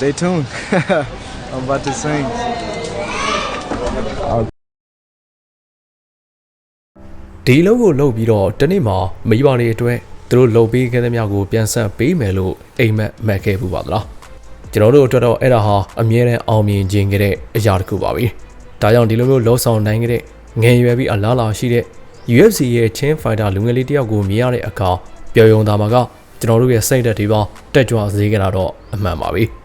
Stay tuned. I'm about to sing. ဒီလုံးကိုလှုပ်ပြီးတော့တနေ့မှာမိဘတွေအတွက်သူတို့လှုပ်ပေးခဲ့တဲ့မြောက်ကိုပြန်ဆက်ပေးမယ်လို့အိမ်မက်မှတ်ခဲ့ဘူးပါသလားကျွန်တော်တို့အတွက်တော့အဲ့ဒါဟာအမြဲတမ်းအောင်မြင်ခြင်းကြတဲ့အရာတစ်ခုပါပဲဒါကြောင့်ဒီလိုမျိုးလှုပ်ဆောင်နိုင်ကြတဲ့ငယ်ရွယ်ပြီးအလားလာရှိတဲ့ UFC ရဲ့ Chain Fighter လူငယ်လေးတစ်ယောက်ကိုမြင်ရတဲ့အခါပျော်ရွံတာမှာကကျွန်တော်တို့ရဲ့စိတ်ဓာတ်တွေပါတက်ကြွစေကြတာတော့အမှန်ပါပဲ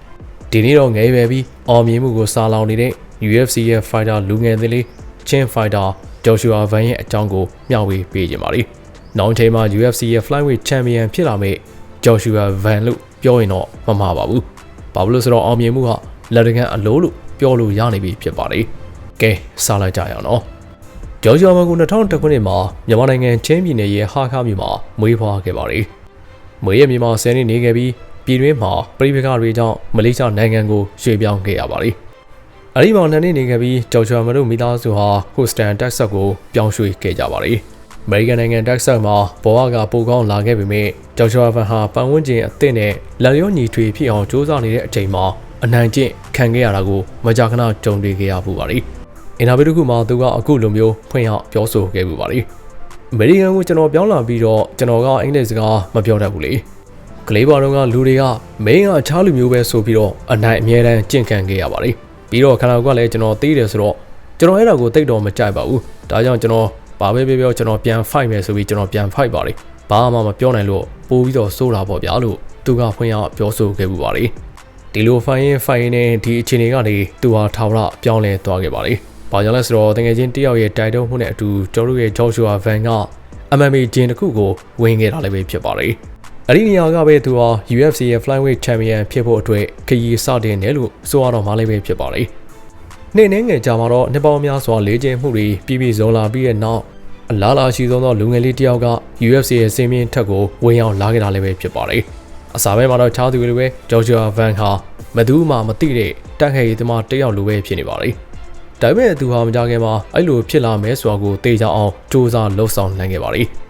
ဒီနေ့တော့ငယ်ရွယ်ပြီးအောင်မြင်မှုကိုစာလောင်နေတဲ့ UFC ရဲ့ Fighter လူငယ်သေးလေး Chain Fighter Joshua Van ရဲ့အကြောင်းကိုမျှဝေပေးကြပါလိမ့်။နောက်ချိန်မှာ UFC ရဲ့ Flyweight Champion ဖြစ်လာမယ့် Joshua Van လို့ပြောရင်တော့မမှားပါဘူး။ဘာလို့လဲဆိုတော့အောင်မြင်မှုကလက်တကန်းအလိုးလို့ပြောလို့ရနေပြီဖြစ်ပါလေ။ကဲစလိုက်ကြရအောင်နော်။ Joshua Van ကို2000ခုနှစ်မှာမြန်မာနိုင်ငံချင်းပြည်နယ်ရဲ့ဟာခါမြို့မှာမွေးဖွားခဲ့ပါလေ။မွေးရမြေမှာ10နှစ်နေခဲ့ပြီး ပြည်တွင်းမှာပြည်ပကတွေကြောင့်မလေးရှားနိုင်ငံကိုရွှေ့ပြောင်းခဲ့ရပါလေ။အဒီမောင်နှစ်နှစ်နေခဲ့ပြီးကြော်ချွာမတို့မိသားစုဟာဟိုစတန်တက်ဆက်ကိုပြောင်းရွှေ့ခဲ့ကြပါလေ။အမေရိကန်နိုင်ငံတက်ဆက်မှာဘဝကပိုကောင်းလာခဲ့ပေမဲ့ကြော်ချွာဗန်ဟာပတ်ဝန်းကျင်အသစ်နဲ့လက်ရောညီထွေဖြစ်အောင်စူးစမ်းနေတဲ့အချိန်မှာအနိုင်ကျင့်ခံခဲ့ရတာကိုမကြာခဏကြုံတွေ့ခဲ့ရပူပါလေ။အင်တာဗျူးတစ်ခုမှာသူကအခုလိုမျိုးဖွင့်ရပြောဆိုခဲ့ပူပါလေ။အမေရိကန်ကိုကျွန်တော်ပြောင်းလာပြီးတော့ကျွန်တော်ကအင်္ဂလိပ်စကားမပြောတတ်ဘူးလေ။ ကလေးပါတော့ကလူတွေကမင်းကအခြားလူမျိုးပဲဆိုပြီးတော့အနိုင်အမြဲတမ်းကြင့်ခံခဲ့ရပါလေ။ပြီးတော့ခန္ဓာကိုယ်ကလည်းကျွန်တော်သိတယ်ဆိုတော့ကျွန်တော်အဲ့ဒါကိုသိတော့မကြိုက်ပါဘူး။ဒါကြောင့်ကျွန်တော်ဘာပဲပြောပြောကျွန်တော်ပြန် fight မယ်ဆိုပြီးကျွန်တော်ပြန် fight ပါလေ။ဘာမှမပြောနိုင်လို့ပို့ပြီးတော့စိုးတာပေါ့ဗျာလို့သူကဖွင့်ရပြောဆိုခဲ့ပူပါလေ။ဒီလို fight ရင် fight ရင်နဲ့ဒီအခြေအနေကနေသူဟာထာဝရပြောင်းလဲသွားခဲ့ပါလေ။ဘာကြောင့်လဲဆိုတော့တကယ်ချင်းတယောက်ရဲ့တိုက်တုံးမှုနဲ့အတူကျွန်တော်တို့ရဲ့ Joshua Van က MMA ဂျင်တစ်ခုကိုဝင်ခဲ့တာလည်းပဲဖြစ်ပါလေ။ အဲ့ဒီနေရာကပဲသူဟာ UFC ရဲ့ Flyweight Champion ဖြစ်ဖို့အတွက်ခရီးစတင်တယ်လို့ဆိုရတော့မှလည်းပဲဖြစ်ပါလေ။နေ့နှင်းငယ်ကြာမှာတော့နှစ်ပေါင်းများစွာလေ့ကျင့်မှုတွေပြည်ပြည်စုံလာပြီးတဲ့နောက်အလားလာရှိဆုံးသောလူငယ်လေးတစ်ယောက်က UFC ရဲ့စင်မြင့်ထက်ကိုဝင်ရောက်လာခဲ့တာလည်းပဲဖြစ်ပါလေ။အစာပဲမှာတော့ချားသူတွေလိုပဲ Georgia Van ဟာမသူမှမသိတဲ့တက်ခဲရီသမားတစ်ယောက်လိုပဲဖြစ်နေပါလေ။ဒါပေမဲ့သူဟာမကြခင်မှာအဲ့လိုဖြစ်လာမယ်ဆိုတာကိုသိကြအောင်စူးစမ်းလှုပ်ဆောင်နိုင်ခဲ့ပါလေ။ဒေါ်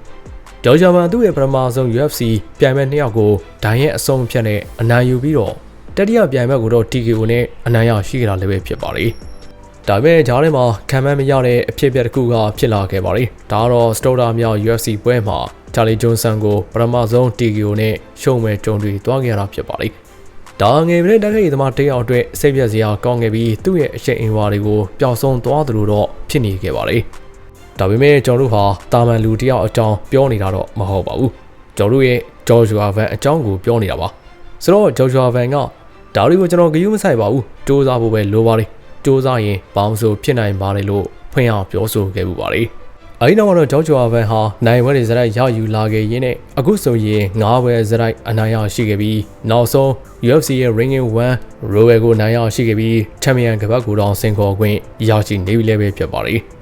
ဂျာမန်သူ့ရဲ့ပထမဆုံး UFC ပြိုင်မဲ့နှစ်ယောက်ကိုဒိုင်ရဲ့အဆုံးဖြတ်နဲ့အနိုင်ယူပြီးတော့တတိယပြိုင်မဲ့ကိုတော့ TKO နဲ့အနိုင်ရရှိခဲ့တာလည်းပဲဖြစ်ပါလေ။ဒါပေမဲ့ဂျားထဲမှာခံမမရတဲ့အဖြစ်အပျက်တစ်ခုကဖြစ်လာခဲ့ပါလေ။ဒါကတော့စတိုတာမြောက် UFC ပွဲမှာချာလီဂျွန်ဆန်ကိုပထမဆုံး TKO နဲ့ရှုံးမဲ့ကြုံတွေ့သွားခဲ့ရတာဖြစ်ပါလေ။ဒါငယ်ပင်တက်ခဲ့သမားတယောက်အတွက်စိတ်ပြက်စရာကောင်းခဲ့ပြီးသူ့ရဲ့အရှိန်အဝါတွေကိုပျောက်ဆုံးသွားသလိုတော့ဖြစ်နေခဲ့ပါလေ။ ဒါပေမဲ့ကျွန်တော်တို့ဟာတာမန်လူတယောက်အကြောင်းပြောနေတာတော့မဟုတ်ပါဘူး။ကျွန်တော်တို့ရဲ့ဂျော်ဂျူအာဗန်အကြောင်းကိုပြောနေတာပါ။ဆိုတော့ဂျော်ဂျူအာဗန်ကဒါတွေကိုကျွန်တော်ဂရုမစိုက်ပါဘူး။စူးစမ်းဖို့ပဲလိုပါလေ။စူးစမ်းရင်ဘောင်းဆိုဖြစ်နိုင်ပါတယ်လို့ဖွင့်အောင်ပြောဆိုခဲ့မှုပါလေ။အဲဒီနောက်ကတော့ဂျော်ဂျူအာဗန်ဟာနိုင်ဝဲတွေဇရိုက်ရယူလာခဲ့ရင်းနဲ့အခုဆိုရင်၅ဘွဲဇရိုက်အနိုင်ရရှိခဲ့ပြီးနောက်ဆုံး UFC ရဲ့ Ring in 1 Royal ကိုနိုင်ရရှိခဲ့ပြီး Champion ကပတ်ကိုတောင်စင်ခေါ်ခွင့်ရရှိနေပြီလည်းပဲဖြစ်ပါလေ။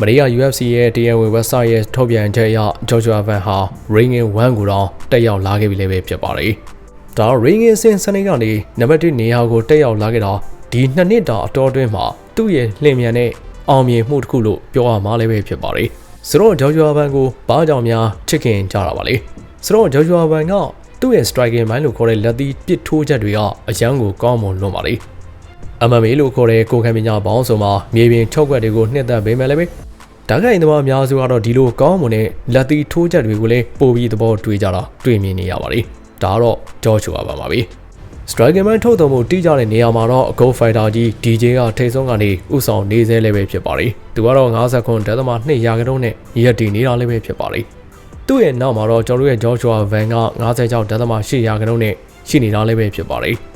မရိယာ UFC ရဲ့တရားဝင် website ရဲ့ထုတ်ပြန်ချက်အရ Joshua Van ဟာ Ring in 1ကိုတော့တက်ရောက်လာခဲ့ပြီလည်းပဲဖြစ်ပါလေ။ဒါ Ring in စင်စနေကနေနံပါတ်1နေရာကိုတက်ရောက်လာခဲ့တာဒီနှစ်နှစ်တာအတော်အတွင်းမှာသူ့ရဲ့လင်မြန်တဲ့အောင်မြင်မှုတစ်ခုလို့ပြောရမှာလည်းပဲဖြစ်ပါလေ။ဆိုတော့ Joshua Van ကိုဘာကြောင့်များချစ်ခင်ကြတာပါလေ။ဆိုတော့ Joshua Van ကသူ့ရဲ့ striking mind လို့ခေါ်တဲ့လက်သီးပစ်ထိုးချက်တွေကအရန်ကိုကောင်းမွန်လွန်ပါလေ။ MMA လို့ခေါ်တဲ့ကိုယ်ခံပညာပေါင်းစုံမှာမြေပြင်ချုပ်ကွက်တွေကိုနှစ်သက်ပေးမယ်လည်းပဲဓာတ်ခိုင်သမားအများစုကတော့ဒီလိုကောင်းမွန်တဲ့လက်သီးထိုးချက်တွေကိုလည်းပို့ပြီးသဘောတွေ့ကြတာတွေ့မြင်နေရပါလေ။ဒါကတော့ကြောချူပါပါပါပဲ။ Striker Man ထုတ်တော်မူတိကျတဲ့နေရာမှာတော့ Go Fighter ကြီး DJ ကထိတ်ဆုံးကနေဥဆောင်နေသေးလည်းပဲဖြစ်ပါလေ။သူကတော့50ခွန်ဒသမ2ရာခိုင်နှုန်းနဲ့ရက်တည်နေတာလည်းပဲဖြစ်ပါလေ။သူ့ရဲ့နောက်မှာတော့ကျွန်တော်တို့ရဲ့ Joshua Van က56ဒသမ8ရာခိုင်နှုန်းနဲ့ရှိနေတာလည်းပဲဖြစ်ပါလေ။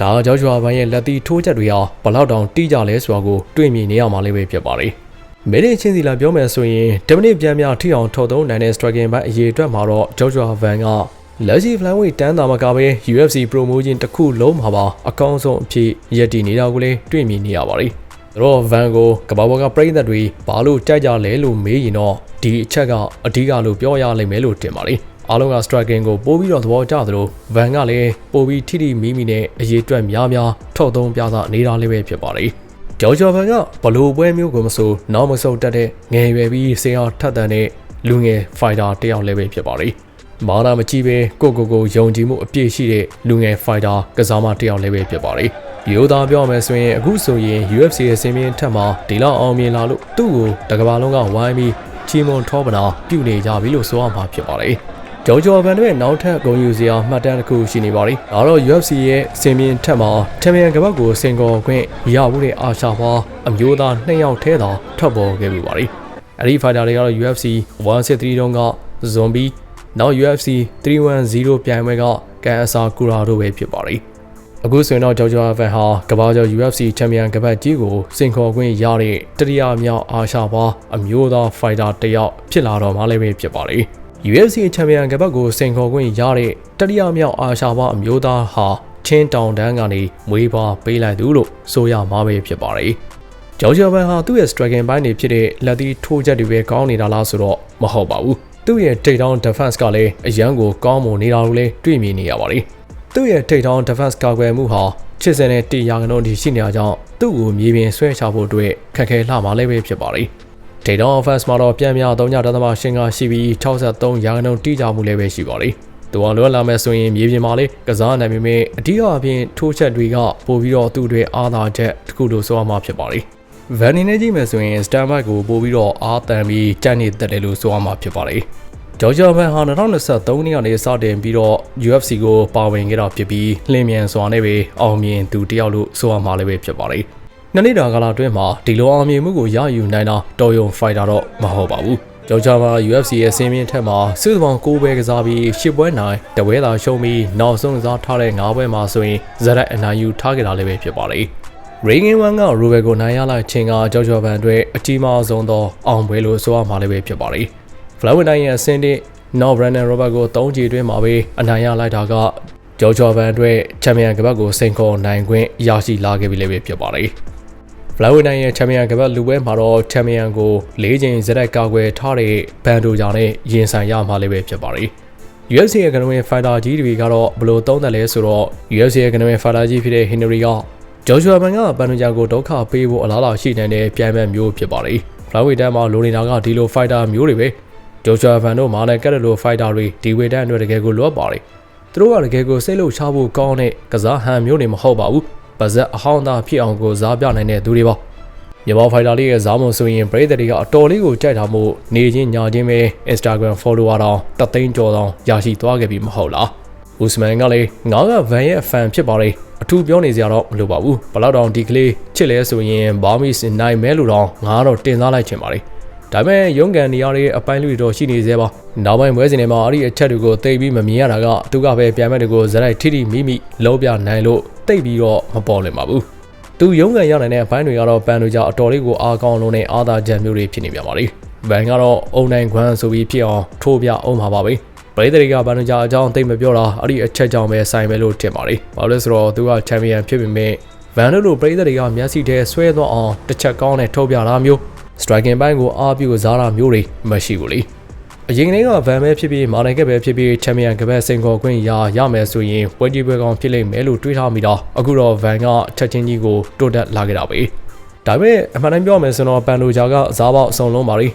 ဒါကြောင့်ဂျွာဘန်ရဲ့လက်တီထိုးချက်တွေဟာဘလောက်တောင်တိကျလဲဆိုတာကိုတွေ့မြင်နေရမှာလည်းပဲဖြစ်ပါလေ။မဲဒင်ချင်းစီလာပြောမယ်ဆိုရင်10မိနစ်ပြန်များထိအောင်ထုတ်သုံးနိုင်တဲ့ striking ဘတ်အရေးအတွက်မှာတော့ဂျော့ဂျွာဗန်ကလက်ရှိ flyweight တန်းတာမကပဲ UFC promotion တစ်ခုလုံးမှာပါအကောင်းဆုံးအဖြစ်ရည်တည်နေတာကိုလည်းတွေ့မြင်နေရပါလိမ့်။ဒါတော့ဗန်ကိုကဘာဘောကပြိသက်တွေဘာလို့ကြိုက်ကြလဲလို့မေးရင်တော့ဒီအချက်ကအဓိကလို့ပြောရလိမ့်မယ်လို့တင်ပါလိမ့်။ အားလုံးက striking ကိုပို့ပြီးတော့သဘောကျသလိုဗန်ကလည်းပို့ပြီးထိထိမိမိနဲ့အရေးအတွက်များများထောက်သုံးပြသနေတာလေးပဲဖြစ်ပါလိမ့်။ကျော်ကျော်ဗန်ကဘလို့ပွဲမျိုးကိုမဆိုနောက်မဆုတ်တက်တဲ့ငယ်ရွယ်ပြီးစေအောင်ထက်တန်တဲ့လူငယ်ဖိုင်တာတယောက်လည်းပဲဖြစ်ပါလိမ့်။မာနာမကြည့်ပဲကိုကိုကိုယုံကြည်မှုအပြည့်ရှိတဲ့လူငယ် fighter ကစားမတစ်ယောက်လည်းပဲဖြစ်ပါတယ်။ရိုးသားပြောမယ်ဆိုရင်အခုဆိုရင် UFC ရဲ့စင်မြင့်ထက်မှာဒီလောက်အောင်မြင်လာလို့သူ့ကိုတကဘာလုံးကဝိုင်းပြီးချီမွန်ထောပနာပြုနေကြပြီလို့ဆိုရမှာဖြစ်ပါတယ်။ ဂျော်ဂျော်ဗန်တို့ရဲ့နောက်ထပ်ဂုဏ်ယူစရာမှတ်တမ်းတစ်ခုရှိနေပါတယ်။ဒါတော့ UFC ရဲ့စင်မြင့်ထက်မှာချန်ပီယံကပတ်ကိုစင်ကော်ခွင့်ရမှုတဲ့အာရှဘာအမျိုးသားနှစ်ယောက်ထဲသာထွက်ပေါ်ခဲ့ပြီပါတယ်။အဲဒီ fighter တွေကတော့ UFC 163တုန်းက Zombie နောက် UFC 310ပြိုင်ပွဲကကန်အစာကူရာတို့ပဲဖြစ်ပါတယ်။အခုဆိုရင်တော့ဂျော်ဂျော်ဗန်ဟာကမ္ဘာကျော် UFC ချန်ပီယံကပတ်ကြီးကိုစင်ခေါ်ခွင့်ရတဲ့တတိယမြောက်အာရှဘာအမျိုးသားဖိုက်တာတစ်ယောက်ဖြစ်လာတော့မှလည်းပဲဖြစ်ပါတယ်။ UFC ချန်ပီယံကပတ်ကိုစင်ခေါ်ခွင့်ရတဲ့တတိယမြောက်အာရှဘာအမျိုးသားဟာချင်းတောင်တန်းကနေမွေးဖွားပေးလိုက်သူလို့ဆိုရမှာပဲဖြစ်ပါတယ်။ဂျော်ဂျီယာဘန်ဟာသူ့ရဲ့ striking ဘိုင်းတွေဖြစ်တဲ့လက်သီးထိုးချက်တွေပဲကောင်းနေတာလားဆိုတော့မဟုတ်ပါဘူး။သူ့ရဲ့ takedown defense ကလည်းအရန်ကိုကောင်းမွန်နေတာလို့လည်းတွေ့မြင်နေရပါတယ်။သူ့ရဲ့ takedown defense ကာကွယ်မှုဟာချစ်စင်တဲ့တေရာကနုံးဒီရှိနေတာကြောင့်သူ့ကိုမြေပြင်ဆွဲချဖို့အတွက်ခက်ခဲလှမှာလည်းပဲဖြစ်ပါတယ်။ takedown offense မှာတော့ပြန်ပြ3.3ရှင်းကရှိပြီး63ရာခိုင်နှုန်းတိကျမှုလည်းပဲရှိပါတယ်။သူကလွယ်လာမယ်ဆိုရင်မြေပြင်မှာလေကစားနိုင်ပေမဲ့အဓိကအပြင်ထိုးချက်တွေကပို့ပြီးတော့သူ့တွေအားသာချက်တစ်ခုလို့ဆိုရမှာဖြစ်ပါတယ်။ Van နေကြည့်မယ်ဆိုရင် Stanback ကိုပို့ပြီးတော့အားတန်ပြီးကြက်နေတက်တယ်လို့ဆိုရမှာဖြစ်ပါတယ်။ဂျော်ဂျီယာဘန်ဟာ2023နှစ်ကနေစတင်ပြီးတော့ UFC ကိုပါဝင်ခဲ့တာဖြစ်ပြီးလင်းမြန်စွာနဲ့ပဲအောင်မြင်သူတယောက်လို့ဆိုရမှာလည်းပဲဖြစ်ပါတယ်။ နှစ်နှစ်တာကာလအတွင်းမှာဒီလိုအောင်မြင်မှုကိုရယူနိုင်တာတော်ယုံဖိုက်တာတော့မဟုတ်ပါဘူး။ကျောင်းချမှာ UFC ရဲ့စင်းမြင့်ထက်မှာစုစုပေါင်း9ပွဲကစားပြီး10ပွဲနိုင်တပွဲသာရှုံးပြီးနောက်ဆုံးကစားထားတဲ့9ပွဲမှာဆိုရင်ဇရက်အနိုင်ယူထားခဲ့တာလည်းပဲဖြစ်ပါတယ်။ Reagan Wan က Robert ကိုနိုင်ရလိုက်ခြင်းကကြောက်ကြော်ပန်အတွက်အကြီးမားဆုံးသောအောင်ပွဲလို့ဆိုရမှာလည်းပဲဖြစ်ပါတယ်။ Flower နိုင်ရဲ့အဆင့်တစ် Now Brandon Robert ကို3ချီအတွင်းမှာပဲအနိုင်ရလိုက်တာကကြော်ကြော်ပန်အတွက်ချန်ပီယံကပတ်ကိုစိန်ခေါ်နိုင်ခွင့်ရရှိလာခဲ့ပြီလည်းပဲဖြစ်ပါတယ်။ Flower နိုင်ရဲ့ချန်ပီယံကပတ်လူပွဲမှာတော့ချန်ပီယံကို၄ချိန်ဇက်တိုက်ကာကွယ်ထားတဲ့ဘန်ဒိုဂျာနဲ့ရင်ဆိုင်ရမှာလည်းပဲဖြစ်ပါတယ်။ UFC ရဲ့ကနဝင်ဖိုင်တာကြီးတွေကတော့ဘလို့သုံးတယ်လဲဆိုတော့ UFC ရဲ့ကနဝင်ဖိုင်တာကြီးဖြစ်တဲ့ Henry ကဂျော်ဂျူအမန်ကဘန်ဒိုဂျာကိုဒုက္ခပေးဖို့အလားအလာရှိနေတဲ့ပြိုင်ပွဲမျိုးဖြစ်ပါတယ်။ Flower တန်းမှာလိုနေတာကဒီလိုဖိုင်တာမျိုးတွေပဲဂျော်ဂျူအမန်တို့မာနဲ့ကက်ရလိုဖိုင်တာတွေဒီဝေတန်းအတွက်တကယ်ကိုလွတ်ပါတယ်။သူတို့ကတကယ်ကိုစိတ်လှုပ်ရှားဖို့ကောင်းတဲ့ကစားဟန်မျိုးတွေမဟုတ်ပါဘူး။ ပါဇက်အဟောင်းသားဖြစ်အောင်ကိုစားပြနိုင်တဲ့သူတွေပါ။မြန်မာဖိုင်တာလေးရဲ့ဇာမုံဆိုရင်ပရိသတ်တွေကအတော်လေးကိုကြိုက်တာမို့နေချင်းညာချင်းပဲ Instagram follower တောင်တသိန်းကျော်တောင်ရရှိသွားခဲ့ပြီမဟုတ်လား။ဦးစမန်ကလည်းငါကဗန်ရဲ့ fan ဖြစ်ပါတယ်အထူးပြောနေစရာတော့မလိုပါဘူး။ဘလောက်တောင်ဒီကလေးချစ်လဲဆိုရင်ဘာမီစနိုင်မဲလို့တော့ငါတော့တင်စားလိုက်ချင်ပါတယ်။ဒါပေမဲ့ရုံးကန်နေရတဲ့အပိုင်းလူတွေတော့ရှိနေသေးပါ။နောက်ပိုင်းပွဲစဉ်တွေမှာအဲ့ဒီအချက်တွေကိုသိပြီးမမြင်ရတာကသူကပဲပြန်မဲ့တွေကိုဇရိုက်ထိထိမိမိလုံးပြနိုင်လို့ တိတ်ပြီးတော့မပေါ်လင်ပါဘူး။သူရုံးကန်ရနိုင်တဲ့အပိုင်းတွေကတော့ဘန်တို့ကြောင့်အတော်လေးကိုအားကောင်းလုံးနဲ့အားသာချက်မျိုးတွေဖြစ်နေပြန်ပါလိမ့်။ဘန်ကတော့အုံနိုင်ခွန်းဆိုပြီးဖြစ်အောင်ထိုးပြအောင်ပါပါပဲ။ပရိသတ်တွေကဘန်တို့ကြောင့်အကြောင်းသိမပြောတာအဲ့ဒီအချက်ကြောင့်ပဲဆိုင်ပဲလို့ထင်ပါလိမ့်။ဘာလို့လဲဆိုတော့သူကချန်ပီယံဖြစ်ပေမဲ့ဗန်တို့လိုပရိသတ်တွေကမျက်စိထဲဆွဲသွားအောင်တစ်ချက်ကောင်းနဲ့ထုတ်ပြတာမျိုး striking ဘိုင်းကိုအားပြုစားတာမျိုးတွေမရှိဘူးလေ။ အရင်ကတည်းကဗန်ပဲဖြစ်ဖြစ်မာနိုင်ကပဲဖြစ်ဖြစ်ချန်ပီယံကပတ်စိန်ခေါ်ခွင့်ရရမယ်ဆိုရင်ပွဲကြီးပွဲကောင်းဖြစ်လိမ့်မယ်လို့တွေးထားမိတာအခုတော့ဗန်ကအချက်ချင်းကြီးကိုတိုးတက်လာခဲ့တာပဲဒါပေမဲ့အမှန်တမ်းပြောမယ်ဆိုတော့ပန်လိုဂျာကစားပေါက်အစုံလုံးပါလိ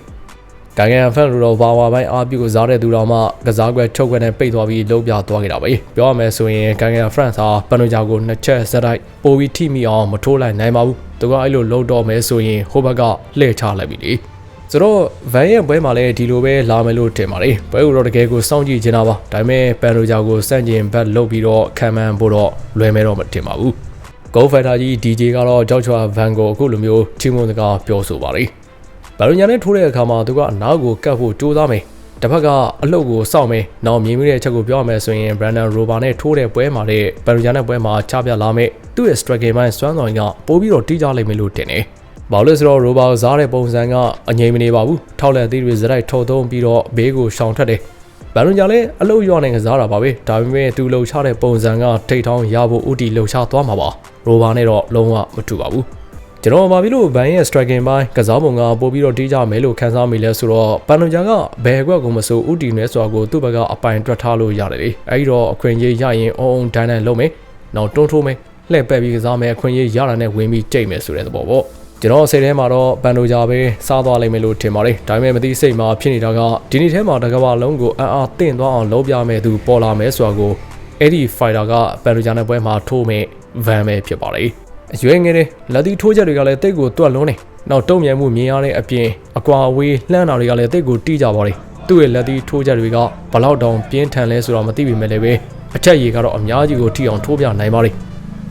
ကိုင်ကန်ဖန်လိုတော့ဘာဝပိုင်းအားပြုစားတဲ့သူတော်မှကစားကွက်ချုပ်ကွက်နဲ့ပိတ်သွားပြီးလုံးပြသွားခဲ့တာပဲပြောရမယ်ဆိုရင်ကိုင်ကန်ဖရန့်စ်ဟာပန်လိုဂျာကိုနှစ်ချက်ဆက်တိုက်ပိုပြီးထိမိအောင်မထိုးလိုက်နိုင်ပါဘူးသူကအဲ့လိုလုံးတော့မယ်ဆိုရင်ဟိုဘက်ကလှည့်ချလိုက်ပြီလေ ဆိုတော့ဗန်ရဲ့ပွဲမှာလည်းဒီလိုပဲလာမယ်လို့ထင်ပါတယ်ပွဲကိုတော့တကယ်ကိုစောင့်ကြည့်နေတာပါဒါပေမဲ့ပန်ရိုဂျာကိုစန့်ကျင်ဘက်လုတ်ပြီးတော့ခံမှန်းဖို့တော့လွယ်မဲတော့မထင်ပါဘူး Go Fighter ကြီး DJ ကတော့ကြောက်ချွာဗန်ကိုအခုလိုမျိုးချီးမွမ်းစကားပြောဆိုပါတယ်ဘယ်လိုညာနဲ့ထိုးတဲ့အခါမှာသူကအနားကိုကတ်ဖို့ကြိုးစားမယ်တစ်ဖက်ကအလုတ်ကိုစောင့်မယ်။နောက်မြင်မိတဲ့အချက်ကိုပြောရမယ်ဆိုရင် Brandon Rober နဲ့ထိုးတဲ့ပွဲမှာတဲ့ Perugia နဲ့ပွဲမှာချပြလာမယ်။သူ့ရဲ့ striking ပိုင်းစွမ်းဆောင်ကပိုပြီးတော့တီးကြလိမ့်မယ်လို့ထင်တယ်။ ဘာလို့လဲဆိုတော့ရိုဘာစားတဲ့ပုံစံကအငြိမ်မနေပါဘူးထောက်လက်သေးတွေဇရိုက်ထုတ်သုံးပြီးတော့ဘေးကိုရှောင်ထွက်တယ်ဘန်လွန်ကြလည်းအလုတ်ရွနိုင်ကစားတာပါပဲဒါပေမဲ့သူလှုပ်ရှားတဲ့ပုံစံကထိတ်ထောင်းရဖို့ဥတီလှုပ်ရှားသွားမှာပါရိုဘာနဲ့တော့လုံးဝမတူပါဘူးကျွန်တော်ဘာဖြစ်လို့ဘန်ရဲ့ striking ပိုင်းကစားပုံကပို့ပြီးတော့တီးကြမယ်လို့ခန်းစားမိလဲဆိုတော့ပန်လွန်ကြကဘယ်ကွက်ကိုမဆိုဥတီနဲ့ဆိုတာကိုသူ့ဘက်ကအပိုင်တွက်ထားလို့ရတယ်လေအဲဒီတော့အခွင့်အရေးရရင်အုံအုံဒိုင်းဒိုင်းလုံးမယ်နောက်တွန်းထိုးမယ်လှည့်ပက်ပြီးကစားမယ်အခွင့်အရေးရတာနဲ့ဝင်ပြီးကြိတ်မယ်ဆိုတဲ့သဘောပေါ့ ကျွန်တော်စိတ်ထဲမှာတော့ပန်ဒိုဂျာပဲစားသွားလိမ့်မယ်လို့ထင်ပါတယ်ဒါပေမဲ့မသိစိတ်မှာဖြစ်နေတာကဒီနေ့ထဲမှာတစ်ကမ္ဘာလုံးကိုအံ့အားသင့်သွားအောင်လုပ်ပြမယ်သူပေါ်လာမယ်ဆိုတာကိုအဲ့ဒီ fighter ကပန်ဒိုဂျာနဲ့ပွဲမှာထိုးမဲ့ van ပဲဖြစ်ပါတယ်အရွယ်ငယ်တဲ့လက်သီးထိုးချက်တွေကလည်းတိတ်ကိုတွက်လုံးနေနောက်တုံ့ပြန်မှုမြင်ရတဲ့အပြင်အကွာအဝေးလှမ်းတာတွေကလည်းတိတ်ကိုတီးကြပါတယ်သူ့ရဲ့လက်သီးထိုးချက်တွေကဘလောက်တောင်ပြင်းထန်လဲဆိုတော့မသိပေမဲ့လည်းပဲအချက်ရည်ကတော့အများကြီးကိုထိအောင်ထိုးပြနိုင်ပါတယ်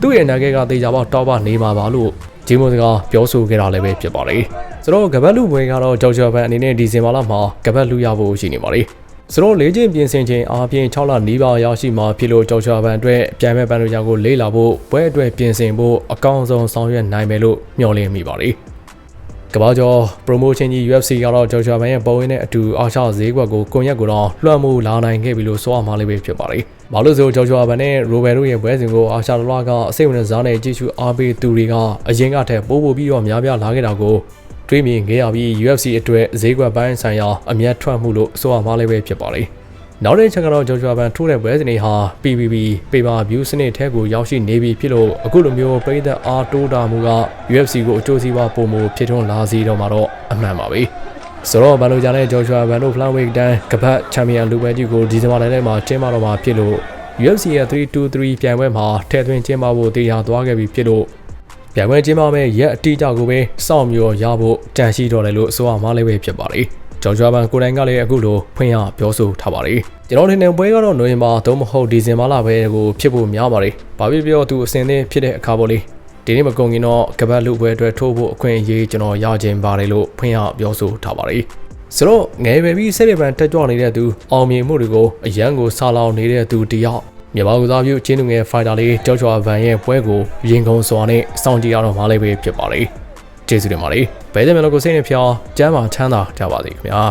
သူ့ရဲ့နာဂဲကတေချာပေါတော့ပါနေမှာပါလို့ ဂျီမိုစကပြောဆိုခဲ့တာလည်းပဲဖြစ်ပါတယ်ဆိုတော့ကပတ်လူပွဲကတော့ဂျော်ဂျာဘန်အနေနဲ့ဒီဇင်ဘာလမှာကပတ်လူရဖို့ရှိနေပါတယ်ဆိုတော့လေးချင်းပြင်ဆင်ချိန်အားဖြင့်6လနီးပါးရောက်ရှိမှာဖြစ်လို့ကြောက်ချာဘန်အတွက်ပြန်မဲ့ပန်လိုဂျာကိုလေးလာဖို့ပွဲအတွက်ပြင်ဆင်ဖို့အကောင်းဆုံးဆောင်ရွက်နိုင်မယ်လို့မျှော်လင့်မိပါတယ်။ ကဘာကျော် promotion ကြီး UFC ကတော့ကြောက်ချာဘန်ရဲ့ပုံရင်းနဲ့အတူအာရှဈေးကွက်ကိုကွန်ရက်ကိုတော့လွှမ်းမိုးလာနိုင်ခဲ့ပြီလို့ဆိုရမှာလေးပဲဖြစ်ပါတယ်။ဘာလို့ဆိုကြောက်ချာဘန်နဲ့ရိုဘယ်တို့ရဲ့ပွဲစဉ်ကိုအာရှတလွှားကအစိတ်ဝင်စားနဲ့ကြည့်ရှုအားပေးသူတွေကအရင်ကထက်ပိုးပိုးပြီးတော့များပြားလာခဲ့တာကိုတွေးမြင်ခဲ့ရပြီး UFC အတွက်ဈေးကွက်ပိုင်းဆိုင်ရာအမျက်ထွက်မှုလို့ဆိုရမှာလေးပဲဖြစ်ပါတယ်။ နောက်တဲ့ချက်ကတော့ဂျော်ဂျွာဘန်ထိုးတဲ့ပွဲစဉ်တွေဟာ PPP Paper View စနစ်ထဲကိုရောက်ရှိနေပြီဖြစ်လို့အခုလိုမျိုးပြည်သက်အားတိုးတာမှုက UFC ကိုအကျိုးစီးပွားပုံမဖြစ်ထွန်းလာစေတော့မှာတော့အမှန်ပါပဲ။ဆိုတော့ဘန်လိုဂျာနဲ့ဂျော်ဂျွာဘန်တို့ Flyweight တန်းကပတ်ချန်ပီယံလူပွဲကြီးကိုဒီဇင်ဘာလထဲမှာကျင်းပတော့မှာဖြစ်လို့ UFC ရဲ့323ပြိုင်ပွဲမှာထည့်သွင်းကျင်းပဖို့တရားသွားခဲ့ပြီဖြစ်လို့ပြိုင်ပွဲကျင်းပမဲ့ရက်အတိအကျကိုပဲစောင့်မျှော်ရဖို့တန်ရှိတော့တယ်လို့ဆိုရမှာလည်းပဲဖြစ်ပါတ ယ်။ဂျော်ဂျွာဘန်ကိုတိုင်ကလည်းအခုလိုဖွင့်ရပြောဆိုထားပါတယ်။ကျွန်တော်ထင်တဲ့ပွဲကတော့နိုဝင်ဘာသို့မဟုတ်ဒီဇင်ဘာလပဲကိုဖြစ်ဖို့များပါတယ်။ဘာဖြစ်ပြောသူအစင်သင်းဖြစ်တဲ့အခါပေါ့လေ။ဒီနေ့မကုန်ခင်တော့ကပတ်လူပွဲအတွက်ထိုးဖို့အခွင့်အရေးကျွန်တော်ရခြင်းပါတယ်လို့ဖွင့်ရပြောဆိုထားပါတယ်။ဆိုတော့ငယ်ပဲပြီးဆက်ရပန်တက်ကြွနေတဲ့သူအောင်မြင်မှုတွေကိုအရန်ကိုဆာလောင်နေတဲ့သူတယောက်မြန်မာကစားပြုချင်းသူငယ်ဖိုင်တာလေးကြောက်ချွာဗန်ရဲ့ပွဲကိုရင်ကုန်စွာနဲ့စောင့်ကြည့်ရတော့မှလည်းပဲဖြစ်ပါလေ ကျေးဇူးတင်ပါတယ်ဘယ်တဲ့မျိုးလို့ကိုစိတ်နဲ့ဖျော်ကျမ်းမာချမ်းသာကြပါစေခင်ဗျာ